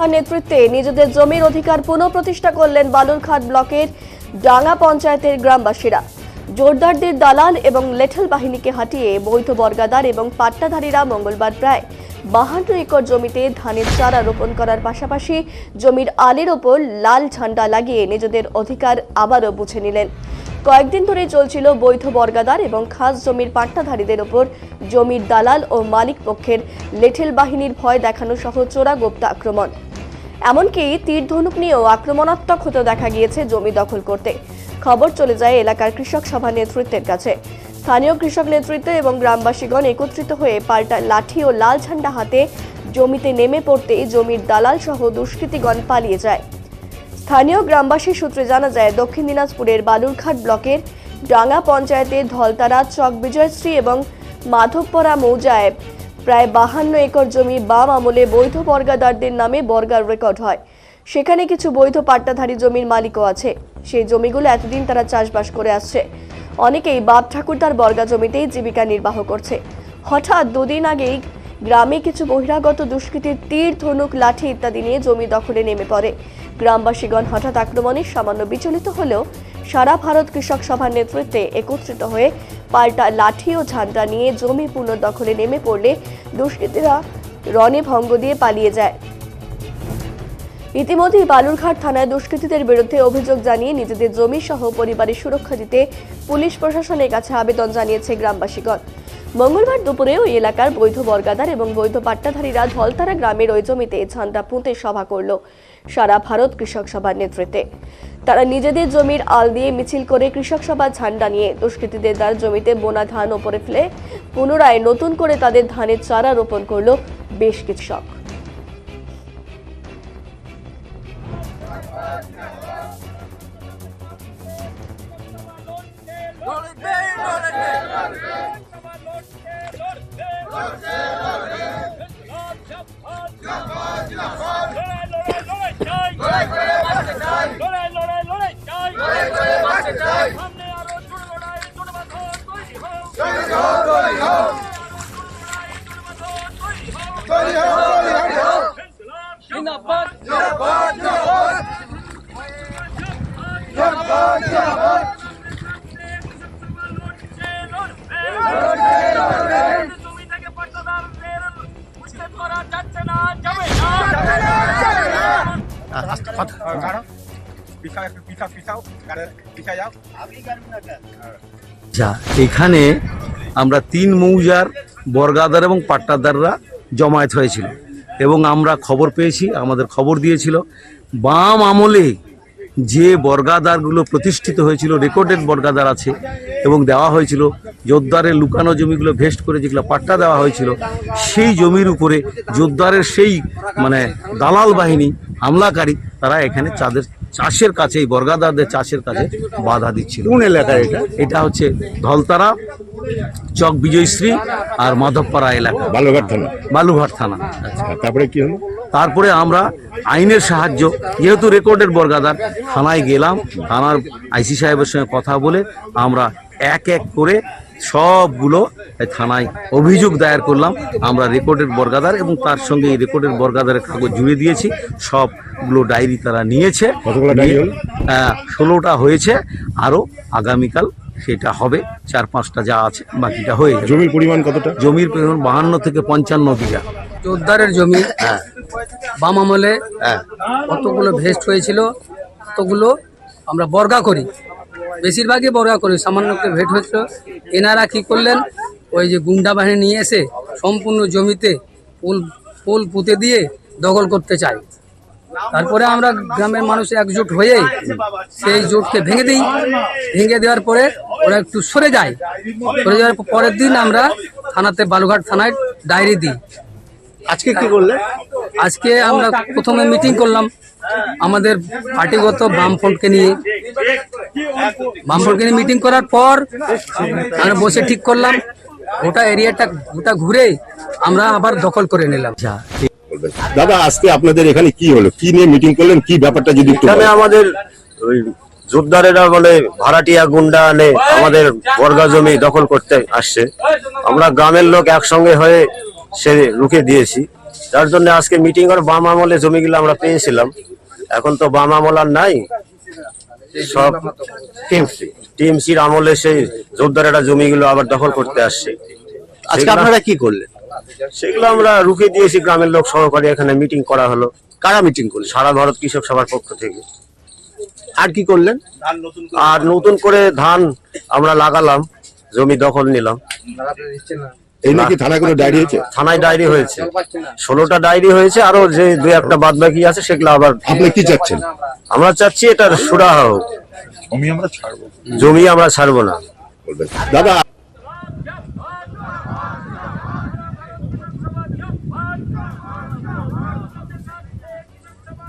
সভার নেতৃত্বে নিজেদের জমির অধিকার পুনঃপ্রতিষ্ঠা করলেন বালুরঘাট ব্লকের ডাঙ্গা পঞ্চায়েতের গ্রামবাসীরা। জোরদারদের দালাল এবং লেঠেল বাহিনীকে হাঁটিয়ে বৈধ বর্গাদার এবং পাট্টাধারীরা মঙ্গলবার প্রায় বাহান্ন একর জমিতে ধানের চারা রোপণ করার পাশাপাশি জমির আলের ওপর লাল ঝান্ডা লাগিয়ে নিজেদের অধিকার আবারও বুঝে নিলেন। কয়েকদিন ধরে চলছিল বৈধ বর্গাদার এবং খাস জমির পাট্টাধারীদের ওপর জমির দালাল ও মালিক পক্ষের লেঠেল বাহিনীর ভয় দেখানো সহ চোরা গোপ্তা আক্রমণ। এমনকি তীর ধনুক নিয়েও আক্রমণাত্মক হতে দেখা গিয়েছে জমি দখল করতে। খবর চলে যায় এলাকার কৃষক সভা নেতৃত্বের কাছে। স্থানীয় কৃষক নেতৃত্ব এবং গ্রামবাসীগণ একত্রিত হয়ে পাল্টা লাঠি ও লাল ঝান্ডা হাতে জমিতে নেমে পড়তে জমির দালাল সহ দুষ্কৃতীগণ পালিয়ে যায়। স্থানীয় গ্রামবাসী সূত্রে জানা যায়, দক্ষিণ দিনাজপুরের বালুরঘাট ব্লকের ডাঙ্গা পঞ্চায়েতের ধলতারা চক বিজয়শ্রী এবং মাধবপাড়া মৌজায় প্রায় বাহান্ন একর জমি বাম আমলে বৈধ বর্গাদারদের নামে বর্গার রেকর্ড হয়। সেখানে কিছু বৈধ পাট্টাধারী জমির মালিকও আছে। সেই জমিগুলো এতদিন তারা চাষবাস করে আসছে। অনেকেই বাপ ঠাকুরদার বর্গা জমিতেই জীবিকা নির্বাহ করছে। হঠাৎ দুদিন আগেই গ্রামে কিছু বহিরাগত দুষ্কৃতীর তীর, ধনুক, লাঠি ইত্যাদি নিয়ে জমি দখলে নেমে পড়ে। গ্রামবাসীগণ হঠাৎ আক্রমণে সামান্য বিচলিত হলেও সারা ভারত কৃষক সভার নেতৃত্বে একত্রিত হয়ে পাল্টা লাঠি ও ঝান্ডা নিয়ে জমি পুনর্দখলে নেমে পড়লে দুষ্কৃতীরা রণে ভঙ্গ দিয়ে পালিয়ে যায়। ইতিমধ্যেই বালুরঘাট থানায় দুষ্কৃতীদের বিরুদ্ধে অভিযোগ জানিয়ে নিজেদের জমি সহ পরিবারের সুরক্ষা দিতে পুলিশ প্রশাসনের কাছে আবেদন জানিয়েছে গ্রামবাসীগণ। মঙ্গলবার দুপুরে ওই এলাকার বৈধ বর্গাদার এবং বৈধ পাট্টাধারীরা ধলতারা গ্রামের ওই জমিতে ঝান্ডা পুঁতে সভা করল। সারা ভারত কৃষক সভার নেতৃত্বে। তারা নিজেদের জমির আল দিয়ে মিছিল করে কৃষক সভার ঝান্ডা নিয়ে দুষ্কৃতীদের দ্বার জমিতে বোনা ধান ওপরে ফেলে পুনরায় নতুন করে তাদের ধানের চারা রোপণ করল বেশ কৃষক। আচ্ছা এখানে আমরা তিন মৌজার বর্গাদার এবং পাট্টাদাররা জমায়েত হয়েছিল এবং আমরা খবর পেয়েছি, আমাদের খবর দিয়েছিল। বাম আমলে যে বর্গাদারগুলো প্রতিষ্ঠিত হয়েছিল, রেকর্ডেড বর্গাদার আছে এবং দেওয়া হয়েছিল জোরদারের লুকানো জমিগুলো ভেস্ট করে যেগুলো পাট্টা দেওয়া হয়েছিল, সেই জমির উপরে জোরদারের সেই মানে দালাল বাহিনী, হামলাকারী, তারা এখানে চাঁদের চাষের কাছে এই বর্গাদারদের চাষের কাছে বাধা দিচ্ছিল। কোন এলাকায় এটা? এটা হচ্ছে ধলতারা চক বিজয়শ্রী আর মাধবপাড়া এলাকা। বালুঘাট থানা? বালুঘাট থানা। আচ্ছা তারপরে কি হলো? তারপরে আমরা আইনের সাহায্য যেহেতু রেকর্ডের বর্গাদার থানায় গেলাম। থানার আইসি সাহেবের সঙ্গে কথা বলে আমরা এক এক করে সবগুলো থানায় অভিযোগ দায়ের করলাম। আমরা রেকর্ডের বর্গাদার এবং তার সঙ্গে এই রেকর্ডের বর্গাদারের কাগজ জুড়ে দিয়েছি। সবগুলো ডায়েরি তারা নিয়েছে। ষোলোটা হয়েছে। আরও আগামীকাল সেটা হবে। চার পাঁচটা যা আছে বাকিটা হয়ে যাবে। জমির পরিমাণ কতটা? জমির পরিমাণ বাহান্ন থেকে পঞ্চান্ন বিঘা। জোরদারের জমি বাম আমলে কতগুলো ভেস্ট হয়েছিল কতগুলো আমরা বর্গা করি। বেশিরভাগই বর্গা করে সামান্য একটু ভেট হয়েছিল। এনারা কি করলেন? ওই যে গুন্ডা বাহিনী নিয়ে এসে সম্পূর্ণ জমিতে পোল পোল পুঁতে দিয়ে দখল করতে চায়। তারপরে আমরা গ্রামের মানুষ একজোট হয়ে সেই জোটকে ভেঙে দিই। ভেঙে দেওয়ার পরে ওরা একটু সরে যায়। সরে যাওয়ার পরের দিন আমরা থানাতে বালুঘাট থানায় ডায়েরি দিই। আজকে কি করলে? আজকে আমরা প্রথমে মিটিং করলাম। আমাদের পার্টিগত বামফ্রন্টকে নিয়ে বামফ্রন্টকে নিয়ে মিটিং করার পর আমরা বসে ঠিক করলাম। গোটা এরিয়াটা গোটা ঘুরে আমরা আবার দখল করে নিলাম। দাদা আজকে আপনাদের এখানে কি হলো? কি নিয়ে মিটিং করলেন? কি ব্যাপারটা যদি এখানে আমাদের ওই জোরদারেরা বলে ভাড়াটিয়া গুন্ডা আনে আমাদের বর্গা জমি দখল করতে আসছে। আমরা গ্রামের লোক একসঙ্গে হয়ে সে রুখে দিয়েছি। যার জন্য আজকে মিটিং করে বাম আমলে জমিগুলো আমরা পেয়েছিলাম। এখন তো বাম আমল আর নাই। সব টিএমসি টিএমসির আমলে সেই জোরদারেরা জমিগুলো আবার দখল করতে আসছে। আজকে আপনারা কি করলেন? সেগুলো আমরা রুখে দিয়েছি গ্রামের লোক সহকারে এখানে মিটিং করা হলো। কারা মিটিং করলেন? সারা ভারত কৃষক সভার পক্ষ থেকে। আর কি করলেন? আর নতুন করে ধান আমরা লাগালাম জমি দখল নিলাম। এই নাকি থানায় কোনো ডায়েরি হয়েছে? থানায় ডায়েরি হয়েছে। ষোলোটা ডায়েরি হয়েছে আরও যে দুই একটা বাদ বাকি আছে সেগুলো আবার আপনি কি চাচ্ছেন? আমরা চাচ্ছি এটা সুরাহা হোক। আমি আমরা ছাড়বো। জমি আমরা ছাড়বো না। দাদা